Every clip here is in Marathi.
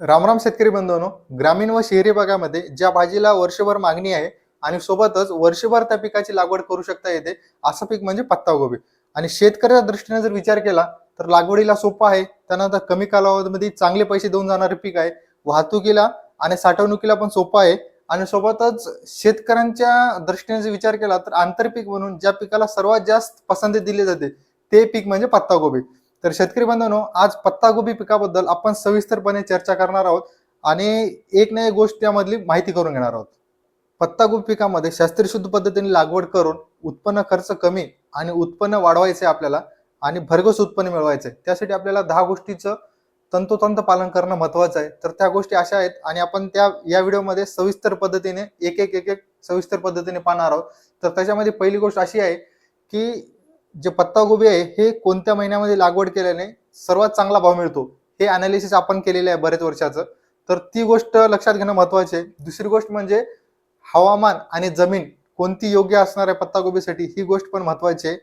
रामराम शेतकरी बंधूंनो ग्रामीण व शहरी भागामध्ये ज्या भाजीला वर्षभर मागणी आहे आणि सोबतच वर्षभर त्या पिकाची लागवड करू शकता येते असं पीक म्हणजे पत्तागोबी आणि शेतकऱ्याच्या दृष्टीने जर विचार केला तर लागवडीला सोपं आहे त्यानंतर कमी कालावधीमध्ये चांगले पैसे देऊन जाणारे पीक आहे. वाहतुकीला आणि साठवणुकीला पण सोपं आहे. आणि सोबतच शेतकऱ्यांच्या दृष्टीने जर विचार केला तर आंतरपीक म्हणून ज्या पिकाला सर्वात जास्त पसंती दिली जाते ते पीक म्हणजे पत्तागोबी तर शेतकरी बांधवांनो आज पत्तागोबी पिकाबद्दल आपण सविस्तरपणे चर्चा करणार आहोत आणि एक ना एक गोष्ट त्यामधली माहिती करून घेणार आहोत. पत्तागोबी पिकामध्ये शास्त्रीय शुद्ध पद्धतीने लागवड करून उत्पन्न खर्च कमी आणि उत्पन्न वाढवायचे आपल्याला आणि भरघोस उत्पन्न मिळवायचे. त्यासाठी आपल्याला दहा गोष्टीचं तंतोतंत पालन करणं महत्वाचं आहे. तर त्या गोष्टी अशा आहेत आणि आपण त्या या व्हिडिओमध्ये सविस्तर पद्धतीने एक एक एक एक सविस्तर पद्धतीने पाहणार आहोत. तर त्याच्यामध्ये पहिली गोष्ट अशी आहे की जे पत्तागोबी आहे हे कोणत्या महिन्यामध्ये लागवड केल्याने सर्वात चांगला भाव मिळतो? हे अनालिसिस आपण केलेलं आहे बरेच वर्षाचं. तर ती गोष्ट लक्षात घेणं महत्वाची आहे. दुसरी गोष्ट म्हणजे हवामान आणि जमीन कोणती योग्य असणार आहे पत्तागोबीसाठी ही गोष्ट पण महत्वाची आहे.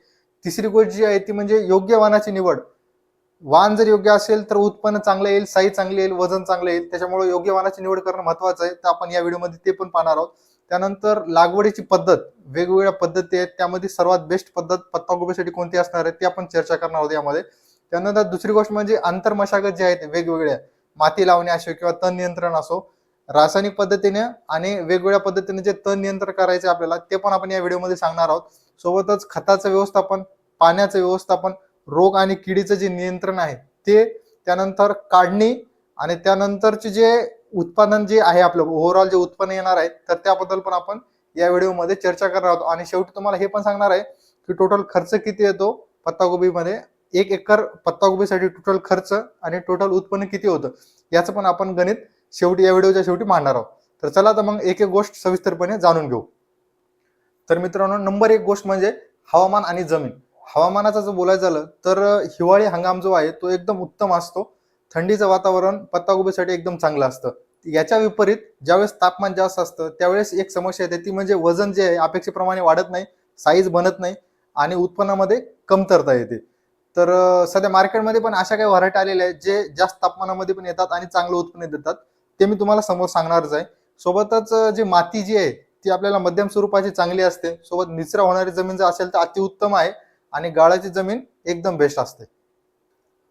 तिसरी गोष्ट जी आहे ती म्हणजे योग्य वानाची निवड. वाण जर योग्य असेल तर उत्पन्न चांगलं येईल साई चांगली येईल वजन चांगलं येईल त्याच्यामुळे योग्य वानाची निवड करणं महत्वाचं आहे. तर आपण या व्हिडिओमध्ये ते पण पाहणार आहोत. त्यानंतर लागवडीची पद्धत वेगवेगळ्या पद्धती आहेत. त्यामध्ये सर्वात बेस्ट पद्धत पत्तागोबीसाठी कोणती असणार आहे ते आपण चर्चा करणार आहोत यामध्ये. त्यानंतर दुसरी गोष्ट म्हणजे आंतरमशागत जे आहेत वेगवेगळ्या माती लावणे असो किंवा तण नियंत्रण असो रासायनिक पद्धतीने आणि वेगवेगळ्या पद्धतीने जे तण नियंत्रण करायचे आपल्याला ते पण आपण या व्हिडिओमध्ये सांगणार आहोत. सोबतच खताचं व्यवस्थापन पाण्याचं व्यवस्थापन रोग आणि किडीचं जे नियंत्रण आहे ते त्यानंतर काढणी आणि त्यानंतरचे जे उत्पादन जे आहे आपलं ओव्हरऑल जे उत्पन्न येणार आहे तर त्याबद्दल पण आपण या व्हिडिओमध्ये चर्चा करणार आहोत. आणि शेवटी तुम्हाला हे पण सांगणार आहे की टोटल खर्च किती येतो पत्तागोबीमध्ये एक एकर पत्तागोबीसाठी टोटल खर्च आणि टोटल उत्पन्न किती होतं? याचं पण आपण गणित शेवटी या व्हिडिओच्या शेवटी मांडणार आहोत. तर चला तर मग एक एक गोष्ट सविस्तरपणे जाणून घेऊ. तर मित्रांनो नंबर एक गोष्ट म्हणजे हवामान आणि जमीन. हवामानाचं जर बोलायचं झालं तर हिवाळी हंगाम जो आहे तो एकदम उत्तम असतो. थंडीचं वातावरण पत्तागोबीसाठी एकदम चांगलं असतं. याच्या विपरीत ज्यावेळेस तापमान जास्त असतं त्यावेळेस एक समस्या येते. ती म्हणजे वजन जे आहे अपेक्षेप्रमाणे वाढत नाही साईज बनत नाही आणि उत्पन्नामध्ये कमतरता येते. तर सध्या मार्केटमध्ये पण अशा काही व्हरायटी आलेल्या आहेत जे जास्त तापमानामध्ये पण येतात आणि चांगलं उत्पन्न देतात. ते मी तुम्हाला समोर सांगणारच आहे. सोबतच जी माती जी आहे ती आपल्याला मध्यम स्वरूपाची चांगली असते. सोबत निचरा होणारी जमीन जर असेल तर अतिउत्तम आहे आणि गाळाची जमीन एकदम बेस्ट असते.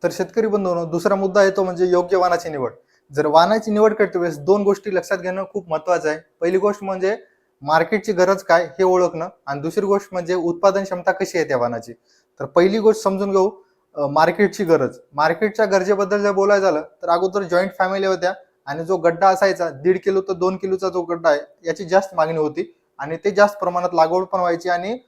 तर शेतकरी बंधूंनो दुसरा मुद्दा येतो म्हणजे योग्य वनाची निवड. जर वाहनाची निवड करते वेळेस दोन गोष्टी लक्षात घेणं खूप महत्वाचं आहे. पहिली गोष्ट म्हणजे मार्केटची गरज काय हे ओळखणं आणि दुसरी गोष्ट म्हणजे उत्पादन क्षमता कशी आहे त्या वाहनाची. तर पहिली गोष्ट समजून घेऊ मार्केटची गरज. मार्केटच्या गरजेबद्दल जर बोलायचं झालं तर अगोदर जॉईंट फॅमिली होत्या आणि जो गड्डा असायचा दीड किलो तर दोन किलोचा जो गड्डा आहे याची जास्त मागणी होती आणि ते जास्त प्रमाणात लागवड पण व्हायची आणि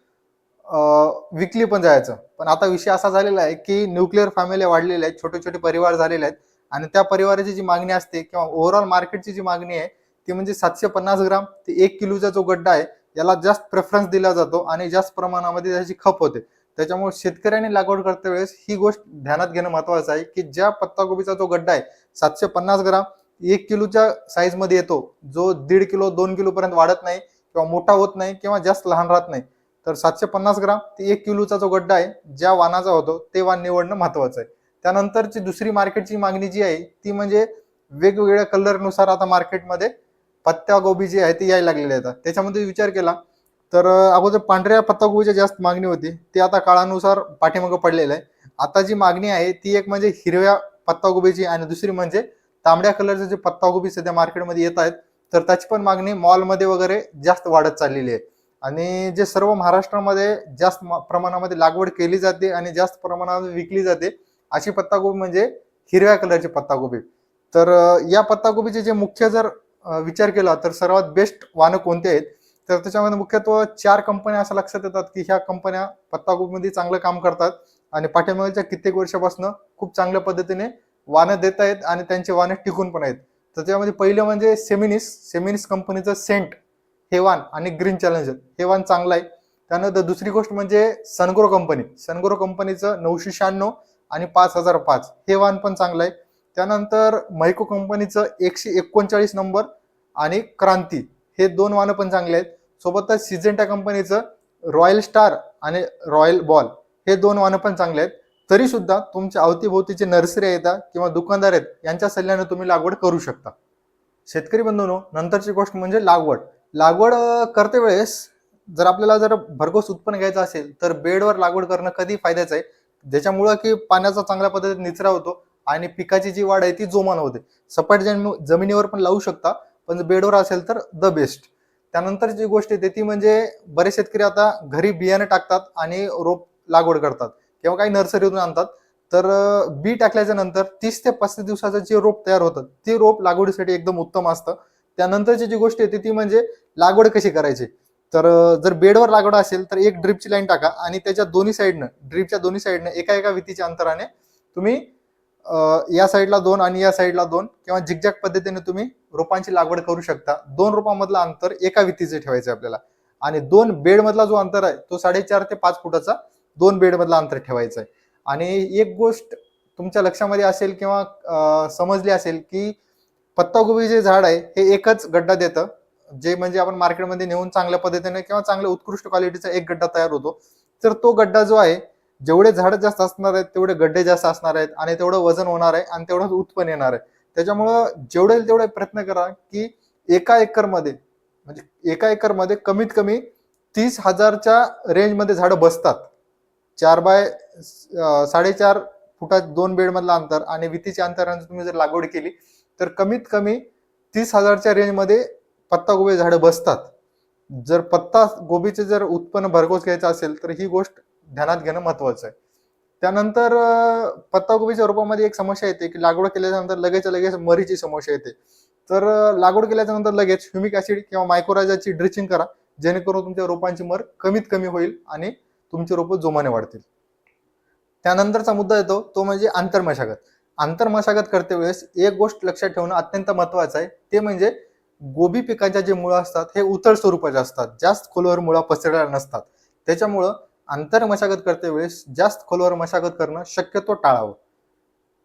विकली पण जायचं. पण आता विषय असा झालेला आहे की न्यूक्लिअर फॅमिली वाढलेल्या आहेत छोटे छोटे परिवार झालेले आहेत आणि त्या परिवाराची जी मागणी असते किंवा ओव्हरऑल मार्केटची जी मागणी आहे ती म्हणजे सातशे पन्नास ग्राम ते एक किलोचा जो गड्डा आहे याला जास्त प्रेफरन्स दिला जातो आणि जास्त प्रमाणामध्ये त्याची खप होते. त्याच्यामुळे शेतकऱ्यांनी लागवड करते वेळेस ही गोष्ट ध्यानात घेणं महत्वाचं आहे की ज्या पत्ताकोबीचा जो गड्डा आहे सातशे पन्नास ग्राम एक किलोच्या साईजमध्ये येतो जो दीड किलो दोन किलोपर्यंत वाढत नाही किंवा मोठा होत नाही किंवा जास्त लहान राहत नाही. तर सातशे पन्नास ग्राम ते एक किलोचा जो गड्डा आहे ज्या वानाचा होतो ते वाण निवडणं महत्वाचं आहे. त्यानंतरची दुसरी मार्केटची मागणी जी आहे ती म्हणजे वेगवेगळ्या कलरनुसार आता मार्केटमध्ये पत्तागोबी जी आहे ती यायला लागलेली आहेत त्याच्यामध्ये विचार केला तर अगोदर पांढऱ्या पत्तागोबीची जास्त मागणी होती. ती आता काळानुसार पाठीमागं पडलेलं आहे. आता जी मागणी आहे ती एक म्हणजे हिरव्या पत्तागोबीची आणि दुसरी म्हणजे तांबड्या कलरचे जे पत्तागोबी सध्या मार्केटमध्ये येत आहेत तर त्याची पण मागणी मॉलमध्ये वगैरे जास्त वाढत चाललेली आहे. आणि जे सर्व महाराष्ट्रामध्ये जास्त म- प्रमाणामध्ये लागवड केली जाते आणि जास्त प्रमाणामध्ये विकली जाते अशी पत्तागोबी म्हणजे हिरव्या कलरची पत्तागोबी तर या पत्तागोबीचे जे मुख्य जर विचार केला तर सर्वात बेस्ट वाहनं कोणते आहेत? तर त्याच्यामध्ये मुख्यत्व चार कंपन्या असं लक्षात येतात की ह्या कंपन्या पत्तागोबीमध्ये चांगलं काम करतात आणि पाठीमागच्या कित्येक वर्षापासून खूप चांगल्या पद्धतीने वाहनं देत आहेत आणि त्यांचे वाहनं टिकून पण आहेत. तर पहिलं म्हणजे सेमिनिस सेमिनिस कंपनीचं सेंट हे वाण आणि ग्रीन चॅलेंजर हे वान चांगलं आहे. त्यानंतर दुसरी गोष्ट म्हणजे सनग्रो कंपनी. सनग्रो कंपनीचं नऊशे शहाण्णव आणि पाच हजार पाच. हे वाहन पण चांगलं आहे. त्यानंतर मैको कंपनीचं एकशे एकोणचाळीस नंबर आणि क्रांती. हे दोन वाहनं पण चांगले आहेत. सोबतच सिजेंटा कंपनीचं रॉयल स्टार आणि रॉयल बॉल हे दोन वाहनं पण चांगले आहेत. तरी सुद्धा तुमच्या अवतीभोवतीचे नर्सरी आहेत किंवा दुकानदार आहेत यांच्या सल्ल्याने तुम्ही लागवड करू शकता. शेतकरी बंधून नंतरची गोष्ट म्हणजे लागवड. लागवड करते वेळेस जर आपल्याला जर भरघोस उत्पन्न घ्यायचं असेल तर बेडवर लागवड करणं कधी फायद्याचं आहे? ज्याच्यामुळं की पाण्याचा चांगल्या पद्धतीत निचरा होतो आणि पिकाची जी वाढ आहे ती जोमान होते. सपाट जमी- जमिनीवर पण लावू शकता पण बेडवर असेल तर द बेस्ट त्यानंतर जी गोष्ट येते ती म्हणजे बरेच शेतकरी आता घरी बियाणे टाकतात आणि रोप लागवड करतात किंवा काही नर्सरीतून आणतात. तर बी टाकल्याच्या नंतर तीस ते पस्तीस दिवसाचं जे रोप तयार होतं ते रोप लागवडीसाठी एकदम उत्तम असतं. त्यानंतरची जी गोष्ट येते ती म्हणजे लागवड कशी करायची? तर जर बेडवर लागवड असेल तर एक ड्रिपची लाईन टाका आणि त्याच्या दोन्ही साईडनं ड्रिपच्या दोन्ही साईडनं एका एका वितीच्या अंतराने तुम्ही या साईडला दोन आणि या साईडला दोन किंवा झिगझॅग पद्धतीने तुम्ही रोपांची लागवड करू शकता. दोन रोपांमधलं अंतर एका वितीचे ठेवायचं आपल्याला. आणि दोन बेडमधला जो अंतर आहे तो साडेचार ते पाच फुटाचा दोन बेडमधला अंतर ठेवायचं आहे. आणि एक गोष्ट तुमच्या लक्षामध्ये असेल किंवा समजली असेल की पत्तागोबी जे झाड आहे हे एकच गड्डा देतं. जे म्हणजे आपण मार्केटमध्ये नेऊन चांगल्या पद्धतीने किंवा चांगल्या उत्कृष्ट क्वालिटीचा एक गड्डा तयार होतो तर तो गड्डा जो आहे जेवढे झाड जास्त असणार आहेत तेवढे गड्डे जास्त असणार आहेत आणि तेवढं वजन होणार आहे आणि तेवढं उत्पन्न येणार आहे. त्याच्यामुळं जेवढे तेवढे प्रयत्न करा की एका एकरमध्ये म्हणजे एका एकरमध्ये कमीत कमी तीस हजारच्या रेंजमध्ये झाडं बसतात. चार बाय साडेचार फुटात दोन बेडमधलं अंतर आणि वितीच्या अंतराने तुम्ही जर लागवड केली तर कमीत कमी तीस हजारच्या रेंजमध्ये पत्ता गोबी झाडं बसतात. जर पत्ता गोबीचे जर उत्पन्न भरघोस घ्यायचं असेल तर ही गोष्ट ध्यानात घेणं महत्वाचं आहे. त्यानंतर पत्ता पत्तागोबीच्या रोपामध्ये एक समस्या येते की लागवड केल्याच्यानंतर लगेच लगेच मरीची समस्या येते. तर लागवड केल्याच्यानंतर लगेच ह्युमिक ऍसिड किंवा मायक्रोराजाची ड्रिचिंग करा जेणेकरून तुमच्या रोपांची मर कमीत कमी होईल आणि तुमचे रोपं जोमाने वाढतील. त्यानंतरचा मुद्दा येतो तो म्हणजे आंतरमशागत. आंतरमशागत करते वेळेस एक गोष्ट लक्षात ठेवणं अत्यंत महत्वाचं आहे ते म्हणजे गोबी पिकांच्या जे मुळं असतात हे उथळ स्वरूपाचे असतात. जास्त खोलवर मुळा पसरलेल्या नसतात. त्याच्यामुळं आंतर मशागत करते वेळेस जास्त खोलवर मशागत करणं शक्यतो टाळावं.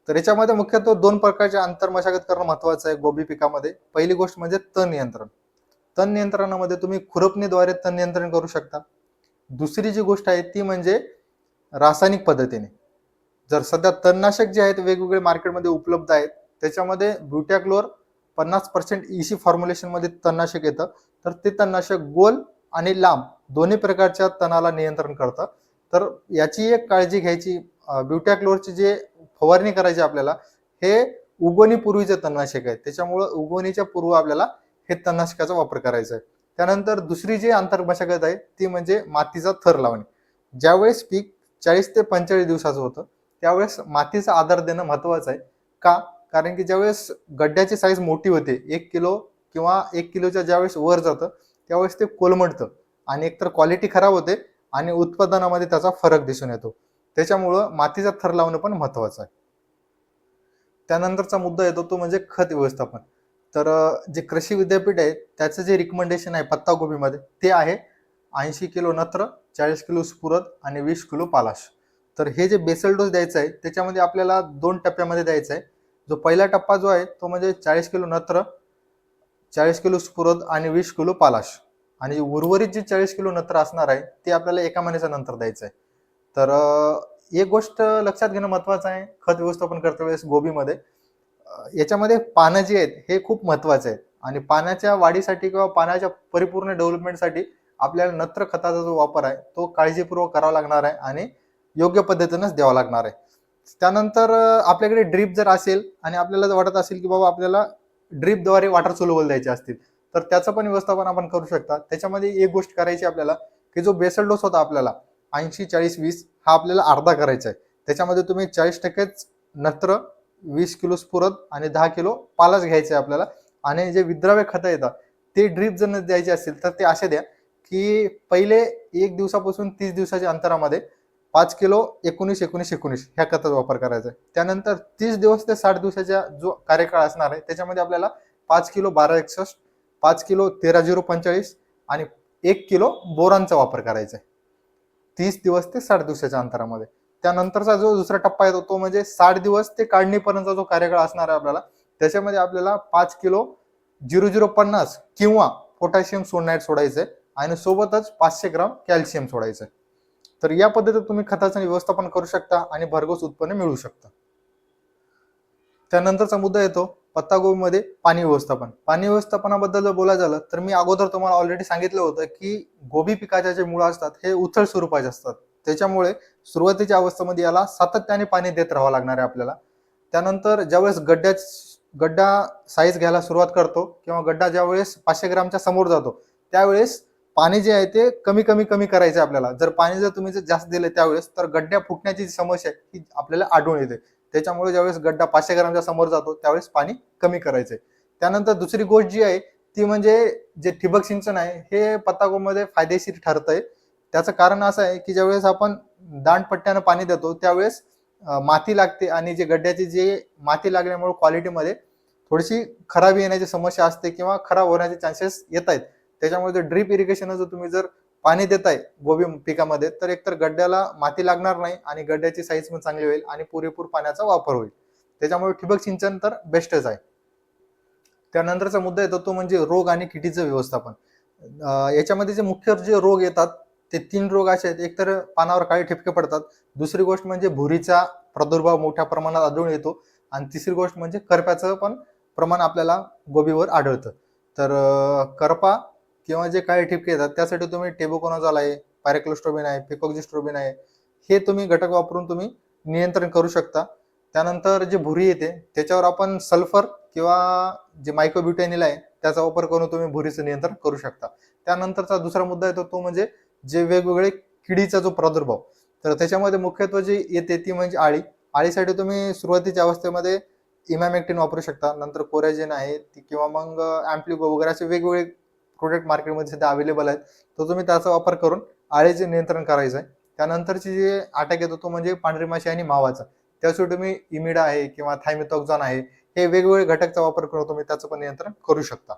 तर याच्यामध्ये मुख्यत्वे दोन प्रकारचे आंतर मशागत करणं महत्वाचं आहे गोबी पिकामध्ये. पहिली गोष्ट म्हणजे तण नियंत्रण. तण नियंत्रणामध्ये तुम्ही खुरपणीद्वारे तण नियंत्रण करू शकता. दुसरी जी गोष्ट आहे ती म्हणजे रासायनिक पद्धतीने. जर सध्या तणनाशक जे आहेत वेगवेगळे मार्केटमध्ये उपलब्ध आहेत त्याच्यामध्ये ब्युटॅक्लोर पन्नास पर्सेंट इसी फॉर्म्युलेशनमध्ये तणनाशक येतं. तर ते तणनाशक गोल आणि लांब दोन्ही प्रकारच्या तणाला नियंत्रण करतं. तर याची एक काळजी घ्यायची ब्युटॅक्लोरची जे फवारणी करायची आपल्याला हे उगवणीपूर्वीचे तणनाशक आहे त्याच्यामुळं उगवणीच्या पूर्व आपल्याला हे तणनाशकाचा वापर करायचा आहे. त्यानंतर दुसरी जी आंतरमशागत आहे ती म्हणजे मातीचा थर लावणे. ज्यावेळेस पीक चाळीस ते पंचेचाळीस दिवसाचं होतं त्यावेळेस मातीचा आधार देणं महत्वाचं आहे. का? कारण की ज्यावेळेस गड्ड्याची साईज मोठी होते एक किलो किंवा एक किलोच्या ज्यावेळेस वर जातं त्यावेळेस ते कोलमडतं आणि एकतर क्वालिटी खराब होते आणि उत्पादनामध्ये त्याचा फरक दिसून येतो. त्याच्यामुळं मातीचा थर लावणं पण महत्वाचं आहे. त्यानंतरचा मुद्दा येतो तो म्हणजे खत व्यवस्थापन. तर जे कृषी विद्यापीठ आहे त्याचं जे रिकमेंडेशन आहे पत्तागोबीमध्ये ते आहे ऐंशी किलो नत्र चाळीस किलो स्फुरद आणि वीस किलो पालाश. तर हे जे बेसल डोस द्यायचं आहे त्याच्यामध्ये आपल्याला दोन टप्प्यामध्ये द्यायचं आहे. जो पहिला टप्पा जो आहे तो म्हणजे चाळीस किलो नत्र चाळीस किलो स्फुरद आणि वीस किलो पालाश. आणि उर्वरित जे चाळीस किलो नत्र असणार आहे ते आपल्याला एका महिन्याच्या नंतर द्यायचं आहे. तर एक गोष्ट लक्षात घेणं महत्वाचं आहे खत व्यवस्थापन करते वेळेस गोबीमध्ये. याच्यामध्ये पानं जी आहेत हे खूप महत्त्वाचे आहेत आणि पाण्याच्या वाढीसाठी किंवा पाण्याच्या परिपूर्ण डेव्हलपमेंटसाठी आपल्याला नत्र खताचा जो वापर आहे तो काळजीपूर्वक करावा लागणार आहे आणि योग्य पद्धतीनंच द्यावा लागणार आहे. त्यानंतर आपल्याकडे ड्रीप जर असेल आणि आपल्याला जर वाटत असेल की बाबा आपल्याला ड्रीपद्वारे वॉटर सोलबल द्यायचे असतील तर त्याचं पण व्यवस्थापन आपण करू शकता. त्याच्यामध्ये एक गोष्ट करायची आपल्याला की जो बेसल डोस होता आपल्याला ऐंशी चाळीस वीस हा आपल्याला अर्धा करायचा आहे. त्याच्यामध्ये तुम्ही चाळीस टक्केच नत्र वीस किलो स्फुरद आणि दहा किलो पालाच घ्यायचा आहे आपल्याला. आणि जे विद्राव्य खतं येतात ते ड्रीप जर द्यायचे असतील तर ते असे द्या की पहिले एक दिवसापासून तीस दिवसाच्या अंतरामध्ये पाच किलो एकोणीस एकोणीस एकोणीस ह्या खताचा वापर करायचा आहे. त्यानंतर तीस दिवस ते साठ दिवसाचा जो कार्यकाळ असणार आहे त्याच्यामध्ये आपल्याला पाच किलो बारा एकसष्ट पाच किलो तेरा झिरो पंचेचाळीस आणि एक किलो बोरांचा वापर करायचा आहे. तीस दिवस ते साठ दिवसाच्या अंतरामध्ये. त्यानंतरचा जो दुसरा टप्पा येतो तो म्हणजे साठ दिवस ते काढणीपर्यंतचा जो कार्यकाळ असणार आहे आपल्याला त्याच्यामध्ये आपल्याला पाच किलो झिरो झिरो पन्नास किंवा पोटॅशियम सोनाईट आहे आणि सोबतच पाचशे ग्राम कॅल्शियम सोडायचं आहे. तर या पद्धतीत तुम्ही खताचं व्यवस्थापन करू शकता आणि भरघोस उत्पन्न मिळू शकता. त्यानंतरचा मुद्दा येतो पत्तागोबीमध्ये पाणी व्यवस्थापन. पाणी व्यवस्थापनाबद्दल जर बोलायचं झालं तर मी अगोदर तुम्हाला ऑलरेडी सांगितलं होतं की गोबी पिकाच्या जे मुळं असतात हे उथळ स्वरूपाचे असतात. त्याच्यामुळे सुरुवातीच्या अवस्थेमध्ये याला सातत्याने पाणी देत राहावं लागणार आहे आपल्याला. त्यानंतर ज्यावेळेस गड्ड्या गड्डा साईज घ्यायला सुरुवात करतो किंवा गड्डा ज्यावेळेस पाचशे ग्रामच्या समोर जातो त्यावेळेस पाणी जे आहे ते कमी कमी कमी करायचं आपल्याला. जर पाणी जर तुम्ही जर जास्त दिलं त्यावेळेस तर गड्ड्या फुटण्याची जी समस्या आहे ती आपल्याला आढळून येते. त्याच्यामुळे ज्यावेळेस गड्डा पाचशे ग्रामच्या समोर जातो त्यावेळेस पाणी कमी करायचंय. त्यानंतर दुसरी गोष्ट जी आहे ती म्हणजे जे ठिबक सिंचन आहे हे पत्तागोबीमध्ये फायदेशीर ठरत आहे त्याचं कारण असं आहे की ज्यावेळेस आपण दांडपट्ट्यानं पाणी देतो त्यावेळेस माती लागते आणि जे गड्ड्याची जे माती लागल्यामुळे क्वालिटीमध्ये थोडीशी खराब येण्याची समस्या असते किंवा खराब होण्याचे चान्सेस येत आहेत त्याच्यामुळे जर ड्रीप इरिगेशन जर तुम्ही जर पाणी देताय गोबी पिकामध्ये तर एकतर गड्ड्याला माती लागणार नाही आणि गड्ड्याची साईज पण चांगली होईल आणि पुरेपूर पाण्याचा वापर होईल. त्याच्यामुळे ठिबक सिंचन तर बेस्टच आहे. त्यानंतरचा मुद्दा येतो तो म्हणजे रोग आणि किडीचं व्यवस्थापन. याच्यामध्ये जे मुख्य जे रोग येतात ते तीन रोग असे आहेत. एक तर पानावर काळी ठिपके पडतात दुसरी गोष्ट म्हणजे भुरीचा प्रादुर्भाव मोठ्या प्रमाणात आढळून येतो आणि तिसरी गोष्ट म्हणजे करप्याचं पण प्रमाण आपल्याला गोबीवर आढळतं. तर करपा किंवा जे काही ठिपके येतात त्यासाठी तुम्ही टेबोकोनाझॉल आहे पॅरेक्लोस्ट्रोबिन आहे पिकोक्झिस्ट्रोबिन आहे हे तुम्ही घटक वापरून तुम्ही नियंत्रण करू शकता. त्यानंतर जे भुरी येते त्याच्यावर आपण सल्फर किंवा जे मायक्रोब्युटेनिल आहे त्याचा वापर करून तुम्ही भुरीचं नियंत्रण करू शकता. त्यानंतरचा दुसरा मुद्दा येतो तो म्हणजे जे वेगवेगळे किडीचा जो प्रादुर्भाव तर त्याच्यामध्ये मुख्यत्वे जी येते ती म्हणजे आळी. आळीसाठी तुम्ही सुरुवातीच्या अवस्थेमध्ये इमॅमेक्टिन वापरू शकता नंतर कोरॅजिन आहे किंवा मग अँप्लिगो वगैरे असे वेगवेगळे प्रोडक्ट मार्केटमध्ये सध्या अवेलेबल आहेत. तर तुम्ही त्याचा वापर करून आळीचे नियंत्रण करायचं आहे. त्यानंतरची जे अटॅक येतो तो म्हणजे पांढरी माशी आणि मावाचा. त्यासाठी तुम्ही इमिडा आहे किंवा थायमिथॉक्झॉन आहे हे वेगवेगळे घटकचा वापर करून तुम्ही त्याचं पण नियंत्रण करू शकता.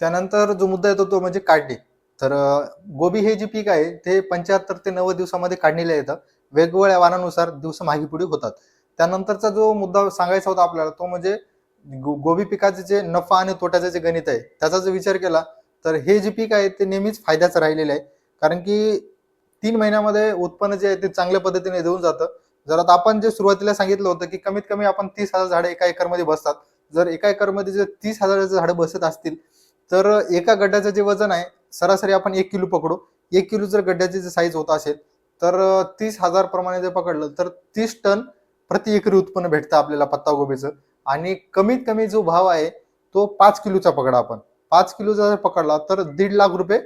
त्यानंतर जो मुद्दा येतो तो म्हणजे काढणी. तर गोबी हे जे पीक आहे ते पंच्याहत्तर ते नव्वद दिवसामध्ये काढणीला येतं. वेगवेगळ्या वाणानुसार दिवस मागे पुढे होतात. त्यानंतरचा जो मुद्दा सांगायचा होता आपल्याला तो म्हणजे गो- गोबी पिकाचे जे नफा आणि तोट्याचं जे गणित आहे त्याचा जर विचार केला तर हे जे पीक आहे ते नेहमीच फायद्याचं राहिलेलं आहे. कारण की तीन महिन्यामध्ये उत्पन्न जे आहे ते चांगल्या पद्धतीने देऊन जातं. जर आता आपण जे सुरुवातीला सांगितलं होतं की कमीत कमी आपण तीस हजार झाडं एका एकरमध्ये बसतात. जर एका एकरमध्ये जर तीस हजाराचे झाडं बसत असतील तर एका गड्ड्याचं जे वजन आहे सरासरी आपण एक किलो पकडू. एक किलो जर गड्ड्याची जर साईज होत असेल तर तीस हजार प्रमाणे जर पकडलं तर तीस टन प्रति एकरी उत्पन्न भेटतं आपल्याला पत्तागोबीचं. आणि कमीत कमी जो भाव आहे तो पाच किलोचा पकडा आपण. पाच किलोचा जर पकडला तर दीड लाख रुपये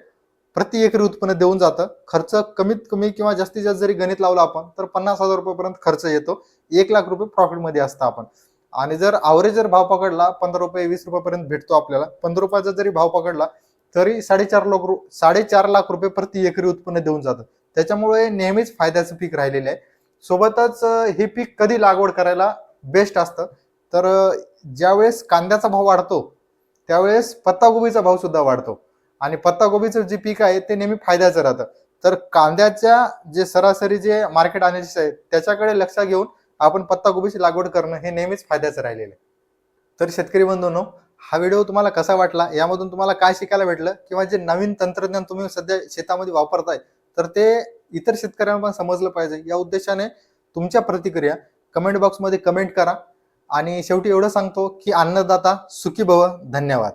प्रति एकरी उत्पन्न देऊन जातं. खर्च कमीत कमी किंवा जास्तीत जास्त जरी गणित लावलं आपण तर पन्नास हजार रुपयेपर्यंत खर्च येतो. एक लाख रुपये प्रॉफिटमध्ये असतं आपण. आणि जर आवरेज जर भाव पकडला पंधरा रुपये वीस रुपयापर्यंत भेटतो आपल्याला. पंधरा रुपयाचा जरी भाव पकडला तरी साडेचार लाख रु साडेचार लाख रुपये प्रति एकरी उत्पन्न देऊन जातं. त्याच्यामुळे नेहमीच फायद्याचं पीक राहिलेलं आहे. सोबतच हे पीक कधी लागवड करायला बेस्ट असतं? तर ज्यावेळेस कांद्याचा भाव वाढतो त्यावेळेस पत्तागोबीचा भाव सुद्धा वाढतो. आणि पत्तागोबीचं जे पीक आहे ते नेहमी फायद्याचं राहतं. तर कांद्याच्या जे सरासरी जे मार्केट अनालिसिस आहे त्याच्याकडे लक्ष घेऊन आपण पत्तागोबीची लागवड करणं हे नेहमीच फायद्याचं राहिलेलं आहे. तर शेतकरी बंधूंनो हा व्हिडिओ तुम्हाला कसा वाटला यामधून तुम्हाला काय शिकायला भेटलं किंवा जे नवीन तंत्रज्ञान तुम्ही सध्या शेतामध्ये वापरताय तर ते इतर शेतकऱ्यांना पण समजलं पाहिजे. या उद्देशाने तुमच्या प्रतिक्रिया कमेंट बॉक्समध्ये कमेंट करा. आणि शेवटी एवढं सांगतो की अन्नदाता सुखी भव. धन्यवाद.